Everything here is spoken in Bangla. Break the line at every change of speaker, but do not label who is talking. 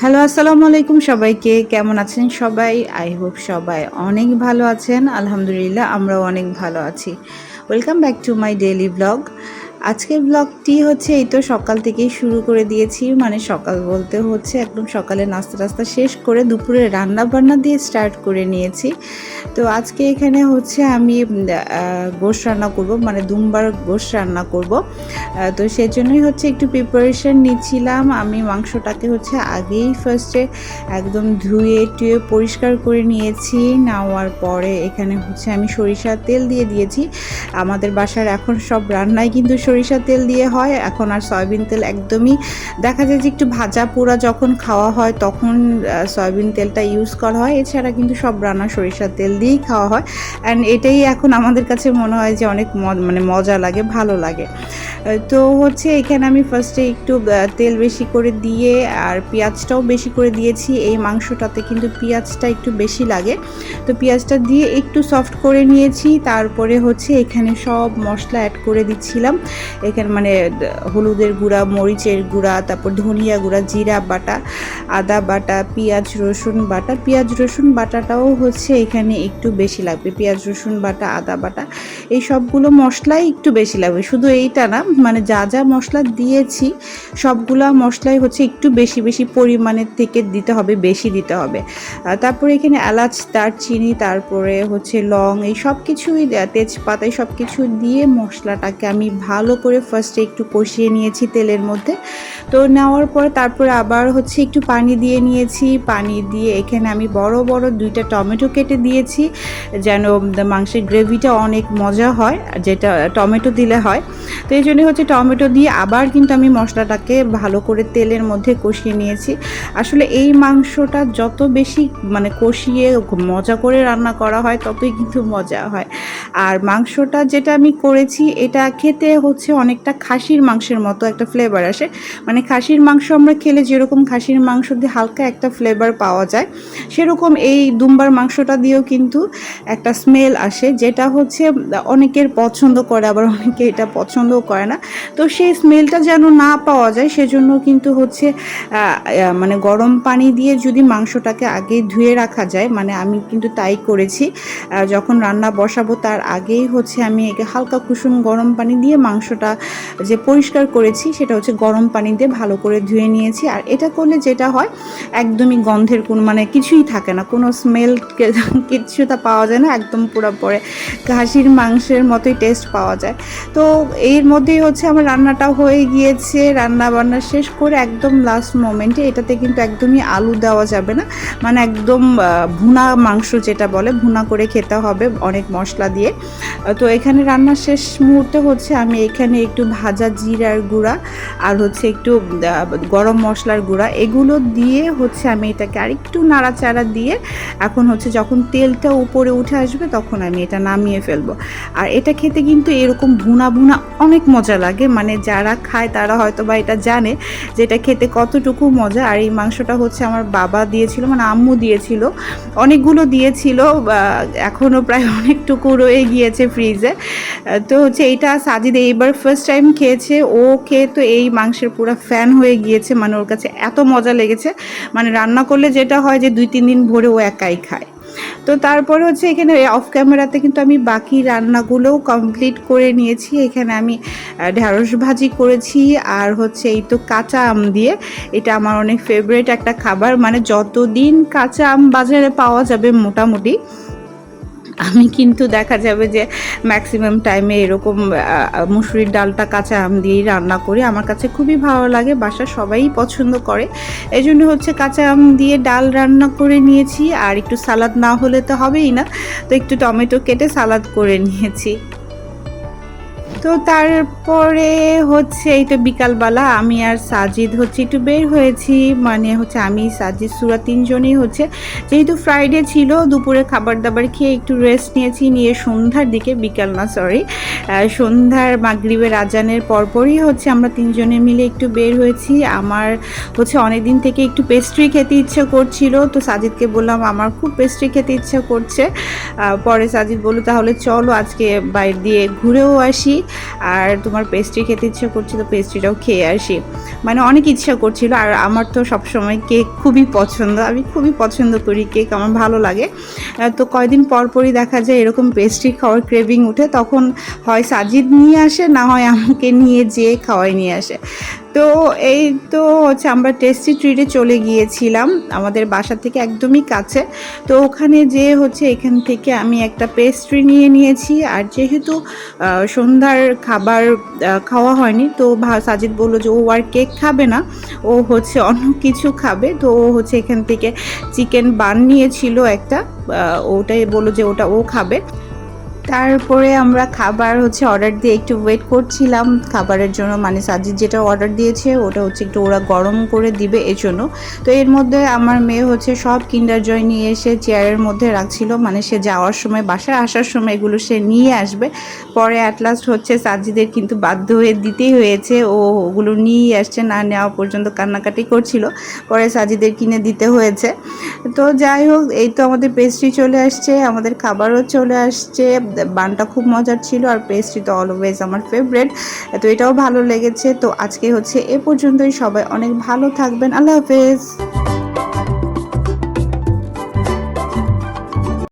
হ্যালো, আসসালামু আলাইকুম সবাইকে। কেমন আছেন সবাই? আই হোপ সবাই অনেক ভালো আছেন। আলহামদুলিল্লাহ, আমরাও অনেক ভালো আছি। Welcome back to my daily blog. আজকের ব্লগটি হচ্ছে এই তো সকাল থেকেই শুরু করে দিয়েছি। মানে সকাল বলতে হচ্ছে একদম সকালে নাস্তা টাস্তা শেষ করে দুপুরে রান্না বান্না দিয়ে স্টার্ট করে নিয়েছি। তো আজকে এখানে হচ্ছে আমি গোশ রান্না করব মানে দুমবার গোশ রান্না করব। তো সেজন্যই হচ্ছে একটু প্রিপারেশন নিচ্ছিলাম। আমি মাংসটাকে হচ্ছে আগেই ফার্স্টে একদম ধুয়ে, টুয়ে পরিষ্কার করে নিয়েছি। নেওয়ার পরে এখানে হচ্ছে আমি সরিষার তেল দিয়ে দিয়েছি। আমাদের বাসার এখন সব রান্নায় কিন্তু সরিষার তেল দিয়ে হয়, এখন আর সয়াবিন তেল একদমই দেখা যায় যে একটু ভাজা পোড়া যখন খাওয়া হয় তখন সয়াবিন তেলটা ইউজ করা হয়। এছাড়া কিন্তু সব রান্না সরিষার তেল দিয়েই খাওয়া হয়। অ্যান্ড এটাই এখন আমাদের কাছে মনে হয় যে অনেক মানে মজা লাগে, ভালো লাগে। তো হচ্ছে এখানে আমি ফার্স্টে একটু তেল বেশি করে দিয়ে আর পেঁয়াজটাও বেশি করে দিয়েছি। এই মাংসটাতে কিন্তু পেঁয়াজটা একটু বেশি লাগে। তো পেঁয়াজটা দিয়ে একটু সফট করে নিয়েছি। তারপরে হচ্ছে এখানে সব মশলা অ্যাড করে দিচ্ছিলাম। এখানে মানে হলুদের গুঁড়া, মরিচের গুঁড়া, তারপর ধনিয়া গুঁড়া, জিরা বাটা, আদা বাটা, পেঁয়াজ, রসুন বাটা। পেঁয়াজ, রসুন বাটাটাও হচ্ছে এখানে একটু বেশি লাগবে। পেঁয়াজ, রসুন বাটা, আদা বাটা, এই সবগুলো মশলাই একটু বেশি লাগবে। শুধু এইটা না মানে যা যা মশলা দিয়েছি, সবগুলা মশলাই হচ্ছে একটু বেশি বেশি পরিমাণের থেকে দিতে হবে, বেশি দিতে হবে। তারপরে এখানে এলাচ, দারচিনি, তারপরে হচ্ছে লং, এই সব কিছুই তেজপাতা, এই সব কিছু দিয়ে মশলাটাকে আমি ভালো করে ফার্স্টে একটু কষিয়ে নিয়েছি তেলের মধ্যে। তো নেওয়ার পর তারপরে আবার হচ্ছে একটু পানি দিয়ে নিয়েছি। পানি দিয়ে এখানে আমি বড় বড় দুইটা টমেটো কেটে দিয়েছি, যেন মাংসের গ্রেভিটা অনেক মজা হয় যেটা টমেটো দিলে হয়। তো এই জন্য হচ্ছে টমেটো দিয়ে আবার কিন্তু আমি মশলাটাকে ভালো করে তেলের মধ্যে কষিয়ে নিয়েছি। আসলে এই মাংসটা যত বেশি মানে কষিয়ে মজা করে রান্না করা হয়, ততই কিন্তু মজা হয়। আর মাংসটা যেটা আমি করেছি, এটা খেতে হচ্ছে অনেকটা খাসির মাংসের মতো একটা ফ্লেভার আসে। মানে খাসির মাংস আমরা খেলে যেরকম খাসির মাংস দিয়ে হালকা একটা ফ্লেভার পাওয়া যায়, সেরকম এই দুম্বার মাংসটা দিয়েও কিন্তু একটা স্মেল আসে, যেটা হচ্ছে অনেকের পছন্দ করে, আবার অনেকে এটা পছন্দও করে না। তো সেই স্মেলটা যেন না পাওয়া যায়, সেজন্য কিন্তু হচ্ছে মানে গরম পানি দিয়ে যদি মাংসটাকে আগে ধুয়ে রাখা যায় মানে আমি কিন্তু তাই করেছি। যখন রান্না বসাবো, তার আগেই হচ্ছে আমি একে হালকা কুসুম গরম পানি দিয়ে মাংসটা যে পরিষ্কার করেছি সেটা হচ্ছে গরম পানি দিয়ে ভালো করে ধুয়ে নিয়েছি। আর এটা করলে যেটা হয়, একদমই গন্ধের কোন মানে কিছুই থাকে না। কোনো স্মেল কিছুটা পাওয়া যায় না, একদম পুরো পরে ঘাসির মাংসের মতোই টেস্ট পাওয়া যায়। তো এর মধ্যেই হচ্ছে আমার রান্নাটা হয়ে গিয়েছে রান্না বান্না শেষ করে একদম লাস্ট মোমেন্টে এটাতে কিন্তু একদমই আলু দেওয়া যাবে না। মানে একদম ভুনা মাংস যেটা বলে, ভুনা করে খেতে হবে অনেক মশলা দিয়ে। তো এখানে রান্না শেষ মুহূর্তে হচ্ছে আমি এখানে একটু ভাজা জিরার গুঁড়া আর হচ্ছে একটু গরম মশলার গুঁড়া। এগুলো দিয়ে হচ্ছে আমি এটাকে আরেকটু নাড়াচাড়া দিয়ে এখন হচ্ছে যখন তেলটা উপরে উঠে আসবে তখন আমি এটা নামিয়ে ফেলব। আর এটা খেতে কিন্তু এরকম ভুনা ভুনা অনেক মজা লাগে। মানে যারা খায় তারা হয়তো বা এটা জানে যে এটা খেতে কতটুকু মজা। আর এই মাংসটা হচ্ছে আমার বাবা দিয়েছিল মানে আম্মু দিয়েছিল। অনেকগুলো দিয়েছিল এখনও প্রায় অনেকটুকু রয়ে গিয়েছে ফ্রিজে তো হচ্ছে এইটা সাজিদ এইবার ফার্স্ট টাইম খেয়েছে, ও খেয়ে তো এই মাংসের পুরো ফ্যান হয়ে গিয়েছে। মানে ওর কাছে এত মজা লেগেছে। মানে রান্না করলে যেটা হয় যে দুই তিন দিন ভরে ও একাই খায়। তো তারপরে হচ্ছে এখানে অফ ক্যামেরাতে কিন্তু আমি বাকি রান্নাগুলোও কমপ্লিট করে নিয়েছি। এখানে আমি ঢ্যাঁড়স ভাজি করেছি আর হচ্ছে এই তো কাঁচা আম দিয়ে। এটা আমার অনেক ফেভারিট একটা খাবার। মানে যতদিন কাঁচা আম বাজারে পাওয়া যাবে মোটামুটি। আমি কিন্তু দেখা যাবে যে ম্যাক্সিমাম টাইমে এরকম মুসুরির ডালটা কাঁচা আম দিয়েই রান্না করি। আমার কাছে খুবই ভালো লাগে বাসা সবাই পছন্দ করে। এই জন্য হচ্ছে কাঁচা আম দিয়ে ডাল রান্না করে নিয়েছি, আর একটু সালাদ না হলে তো হবেই না। তো একটু টমেটো কেটে সালাদ করে নিয়েছি। তো তারপরে হচ্ছে এই তো বিকালবেলা আমি আর সাজিদ হচ্ছে একটু বের হয়েছি। মানে হচ্ছে আমি, সাজিদ, সুরা তিনজনই হচ্ছে। যেহেতু ফ্রাইডে ছিল, দুপুরে খাবার দাবার খেয়ে একটু রেস্ট নিয়েছি, নিয়ে সন্ধ্যার দিকে, বিকাল না সরি সন্ধ্যার মাগরিবের আজানের পরপরই হচ্ছে আমরা তিনজনে মিলে একটু বের হয়েছি। আমার হচ্ছে অনেক দিন থেকে একটু পেস্ট্রি খেতে ইচ্ছে করছিল, তো সাজিদকে বললাম, আমার খুব পেস্ট্রি খেতে ইচ্ছা করছে। পরে সাজিদ বলল, তাহলে চলো আজকে বাইরে দিয়ে ঘুরেও আসি। আর তোমার পেস্ট্রি খেতে ইচ্ছা করছিল পেস্ট্রিটাও খেয়ে আসি। মানে অনেক ইচ্ছা করছিল, আর আমার তো সবসময় কেক খুবই পছন্দ। আমি খুবই পছন্দ করি কেক আমার ভালো লাগে। তো কয়দিন পরপরই দেখা যায় এরকম পেস্ট্রি খাওয়ার ক্রেভিং উঠে, তখন হয় সাজিদ নিয়ে আসে, না হয় আমাকে নিয়ে যেয়ে খাওয়াই নিয়ে আসে। তো এই তো হচ্ছে আমরা টেস্টি ট্রিটে চলে গিয়েছিলাম, আমাদের বাসা থেকে একদমই কাছে। তো ওখানে যে হচ্ছে এখান থেকে আমি একটা পেস্ট্রি নিয়ে নিয়েছি, আর যেহেতু সন্ধ্যার খাবার খাওয়া হয়নি, তো সাজিদ বলল যে ও আর কেক খাবে না, ও হচ্ছে অন্য কিছু খাবে। তো ও হচ্ছে এখান থেকে চিকেন বান নিয়েছিল একটা ওটাই বলল যে ওটা ও খাবে। তারপরে আমরা খাবার হচ্ছে অর্ডার দিয়ে একটু ওয়েট করছিলাম। খাবারের জন্য মানে সাজিদ যেটা অর্ডার দিয়েছে, ওটা হচ্ছে একটু ওরা গরম করে দিবে এর জন্য তো এর মধ্যে আমার মেয়ে হচ্ছে সব কিন্ডার জয় নিয়ে এসে চেয়ারের মধ্যে রাখছিল। মানে সে যাওয়ার সময়, বাসায় আসার সময় এগুলো সে নিয়ে আসবে। পরে অ্যাট লাস্ট হচ্ছে সাজিদের কিন্তু বাধ্য হয়ে দিতেই হয়েছে। ও ওগুলো নিয়ে আসছে, না নেওয়া পর্যন্ত কান্নাকাটি করছিল। পরে সাজিদের কিনে দিতে হয়েছে। তো যাই হোক, এই তো আমাদের পেস্ট্রি চলে আসছে, আমাদের খাবারও চলে আসছে। বানটা খুব মজার ছিল আর পেস্ট্রি তো অলওয়েজ আমার ফেভারেট তো এটাও ভালো লেগেছে। তো আজকে হচ্ছে এ পর্যন্তই। সবাই অনেক ভালো থাকবেন। আল্লাহ হাফেজ।